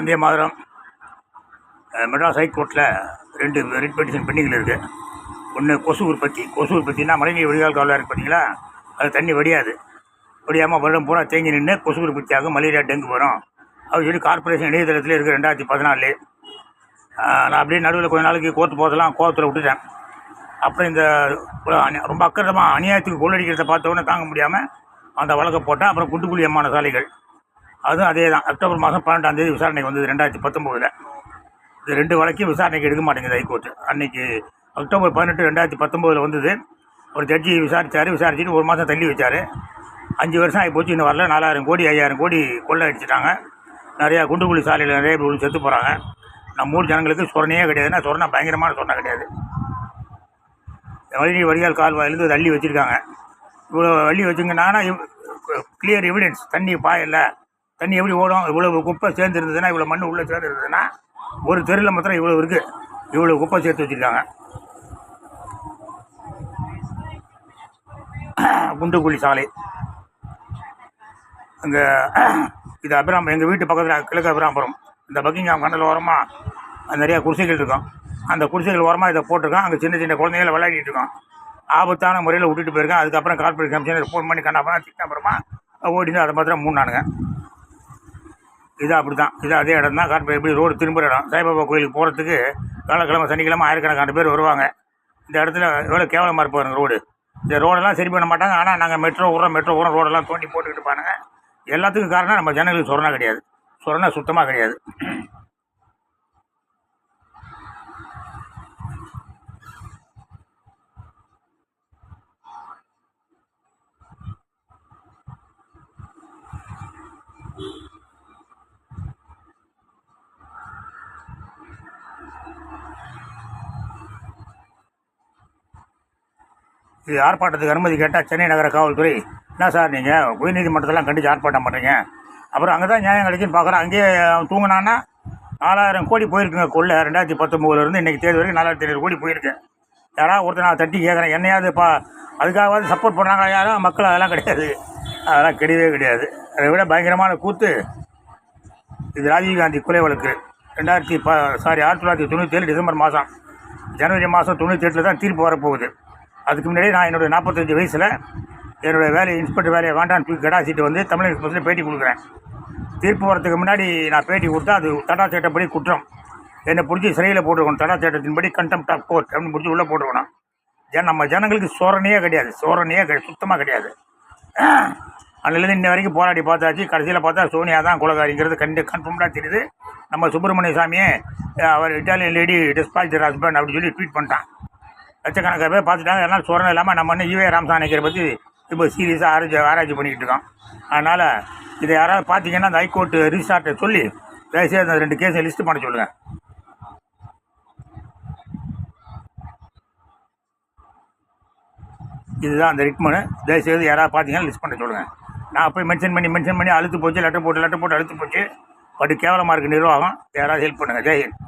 வந்தே மாதிரம். மெட்ராஸ் ஹைகோர்ட்டில் ரெண்டு red petition பெண்டிங்கில் இருக்குது ஒன்று கொசு உற்பத்தி. கொசு உற்பத்தினா மழைநீர் வடிகால் காவலாக இருக்குது பார்த்தீங்களா அது தண்ணி வடியாது. வடியாமல் வருடம் பூரா தேங்கி நின்று கொசு உற்பத்தி ஆகும் மலேரியா டெங்கு வரும். அப்படின்னு சொல்லி கார்ப்பரேஷன் இணையதளத்தில் இருக்குது ரெண்டாயிரத்தி பதினாலு. நான் அப்படியே நடுவில் கொஞ்ச நாளைக்கு கோர்த்து போதெல்லாம் கோவத்தில் விட்டுட்டேன். அப்புறம் இந்த ரொம்ப அக்கிரமாக அநியாயத்துக்கு கொள்ளடிக்கிறத பார்த்த உடனே தாங்க முடியாமல் அந்த வழக்கை போட்டேன். அப்புறம் குண்டுக்குழி அம்மான சாலைகள். அதுவும் அதே தான் அக்டோபர் மாதம் பன்னெண்டாம் தேதி விசாரணைக்கு வந்தது ரெண்டாயிரத்தி பத்தொம்போதில். இது ரெண்டு வழக்கையும் விசாரணைக்கு எடுக்க மாட்டேங்குது ஹைகோர்ட்டு அன்னைக்கு அக்டோபர் பதினெட்டு ரெண்டாயிரத்தி பத்தொம்போதில் வந்தது. ஒரு ஜட்ஜி விசாரிச்சார். விசாரிச்சுட்டு ஒரு மாதம் தள்ளி வச்சார். அஞ்சு வருஷம் ஆகி போச்சு இன்னும் வரல. நாலாயிரம் கோடி ஐயாயிரம் கோடி கொள்ளை அடிச்சிட்டாங்க நிறையா குண்டுகுழி சாலையில் நிறைய பேர் செத்து போகிறாங்க நம்ம ஊர் ஜனங்களுக்கு சொரணையே கிடையாதுன்னா சொரணை பயங்கரமான சொரணை கிடையாது. வழி வடிகால் கால்வாயிலேருந்து தள்ளி அள்ளி வச்சுருக்காங்க இவ்வளோ வள்ளி வச்சுங்கன்னா கிளியர் எவிடன்ஸ் தண்ணி பாயல தண்ணி எப்படி ஓடும்? இவ்வளோ குப்பை சேர்ந்துருந்ததுன்னா இவ்வளோ மண் உள்ளே சேர்ந்துருந்ததுன்னா ஒரு தெருவில் மாத்திரம் இவ்வளோ இருக்குது இவ்வளோ குப்பை சேர்த்து வச்சுருக்காங்க. குண்டுக்குழி சாலை. அங்கே இது அபிராம் எங்கள் வீட்டு பக்கத்தில் கிழக்கு அபிராமபுரம். இந்த பக்கிங்காம் கண்டல் ஓரமாக நிறையா குடிசைகள் இருக்கும். அந்த குடிசைகள் ஓரமாக இதை போட்டிருக்கோம் அங்கே சின்ன சின்ன குழந்தைகளை விளையாடிட்டு இருக்கோம் ஆபத்தான முறையில் விட்டுட்டு போயிருக்கேன். அதுக்கப்புறம் கார்பரேட் கமிஷனர் ஃபோன் பண்ணி கண்டாப்புறம் திட்டின அப்புறமா ஓடிந்து அதை மாத்திரம் மூணு நானுங்க இது அப்படி தான் இது அதே இடம் தான் கார்பரேட் எப்படி ரோடு திரும்புகிற இடம். சாய்பாபா கோயிலுக்கு போகிறதுக்கு வேலைக்கிழமை சனிக்கிழமை ஆயிரக்கணக்கான பேர் வருவாங்க. இந்த இடத்துல எவ்வளோ கேவலமாக இருப்பாருங்க ரோடு. இந்த ரோடெல்லாம் சரி பண்ண மாட்டாங்க. ஆனால் நாங்கள் மெட்ரோ விட்றோம் மெட்ரோ விட்றோம் ரோடெல்லாம் தோண்டி போட்டுக்கிட்டு பாருங்க எல்லாத்துக்கும் காரணம் நம்ம ஜனங்களுக்கு சொரணா கிடையாது. சொரணை சுத்தமாக கிடையாது. இது ஆர்ப்பாட்டத்துக்கு அனுமதி கேட்டால் சென்னை நகர காவல்துறை. என்ன சார் நீங்கள் உயர்நீதிமன்றத்தெல்லாம் கண்டிச்சு ஆர்ப்பாட்டம் பண்ணுறீங்க அப்புறம் அங்கே தான் நியாயம் கிடைக்குன்னு பார்க்குறேன் அங்கேயே அவன் தூங்கினான்னா நாலாயிரம் கோடி போயிருக்குங்க கொள்ள. ரெண்டாயிரத்தி பத்தொம்போதுலேருந்து இன்றைக்கி தேதி வரைக்கும் நாலாயிரத்தி ஐநூறு கோடி போயிருக்கு. யாராவது ஒருத்தர் நான் தட்டி கேட்குறேன் என்னையாவது பா அதுக்காகவாது சப்போர்ட் பண்ணுறாங்க யாரும் மக்கள் அதெல்லாம் கிடையாது. அதெல்லாம் கிடையவே கிடையாது. அதை விட பயங்கரமான கூத்து. இது ராஜீவ்காந்தி கொலை வழக்கு. ரெண்டாயிரத்தி ப சாரி ஆயிரத்தி தொள்ளாயிரத்தி தொண்ணூற்றி ஏழு டிசம்பர் மாதம் ஜனவரி மாதம் தொண்ணூற்றி எட்டில் தான் தீர்ப்பு வரப்போகுது. அதுக்கு முன்னாடி நான் என்னுடைய நாற்பத்தஞ்சு வயசில் என்னுடைய வேலையை இன்ஸ்பெக்டர் வேலையை வேண்டாம் தூக்கி கடாசிட்டு வந்து தமிழ் எக்ஸ்பிரஸில் பேட்டி கொடுக்குறேன். தீர்ப்பு வரத்துக்கு முன்னாடி நான் பேட்டி கொடுத்தா அது தடா சட்டப்படி குற்றம். என்னை பிடிச்சி சிறையில் போட்டுருக்கணும். தடா சட்டத்தின்படி கண்டெம்ட் ஆஃப் கோர்ட் அப்படின்னு பிடிச்சி உள்ளே போட்டுருக்கணும். ஜன நம்ம ஜனங்களுக்கு சோரணையே கிடையாது. சோரணையே கிடையாது சுத்தமாக கிடையாது. அதுலேருந்து இன்ன வரைக்கும் போராடி பார்த்தாச்சு. கடைசியில் பார்த்தா சோனியா தான் குலகாரிங்கிறது கண்டு கன்ஃபார்ம்டாக தெரியுது. நம்ம சுப்பிரமணிய சாமியே அவர் இட்டாலியன் லேடி டிஸ்பாச்சர் ஹஸ்பண்ட் அப்படின்னு சொல்லி ட்வீட் பண்ணிட்டான். லட்சக்கணக்கான பேர் பார்த்துட்டாங்க. அதனால் சோரணம் இல்லாமல் நம்ம இன்னும் ஈவே ராமசாமிக்கரை பற்றி இப்போ சீரியஸாக ஆராய்ச்சி ஆராய்ச்சி பண்ணிக்கிட்டு இருக்கோம். அதனால் இதை யாராவது பார்த்தீங்கன்னா அந்த ஹைகோர்ட்டு ரிசார்ட்டை சொல்லி தயவுசெய்து அந்த ரெண்டு கேஸை லிஸ்ட்டு பண்ண சொல்லுங்கள் இதுதான் அந்த ரிட்மனு. தயவுசெய்து யாராவது பார்த்தீங்கன்னா லிஸ்ட் பண்ண சொல்லுங்கள் நான் போய் மென்ஷன் பண்ணி மென்ஷன் பண்ணி அழுத்து போச்சு லெட்டர் போட்டு லெட்டர் போட்டு அழுத்து போச்சு. பட் கேவலமாக இருக்குது நிர்வாகம். யாராவது ஹெல்ப் பண்ணுங்கள் ஜெயஹிந்த்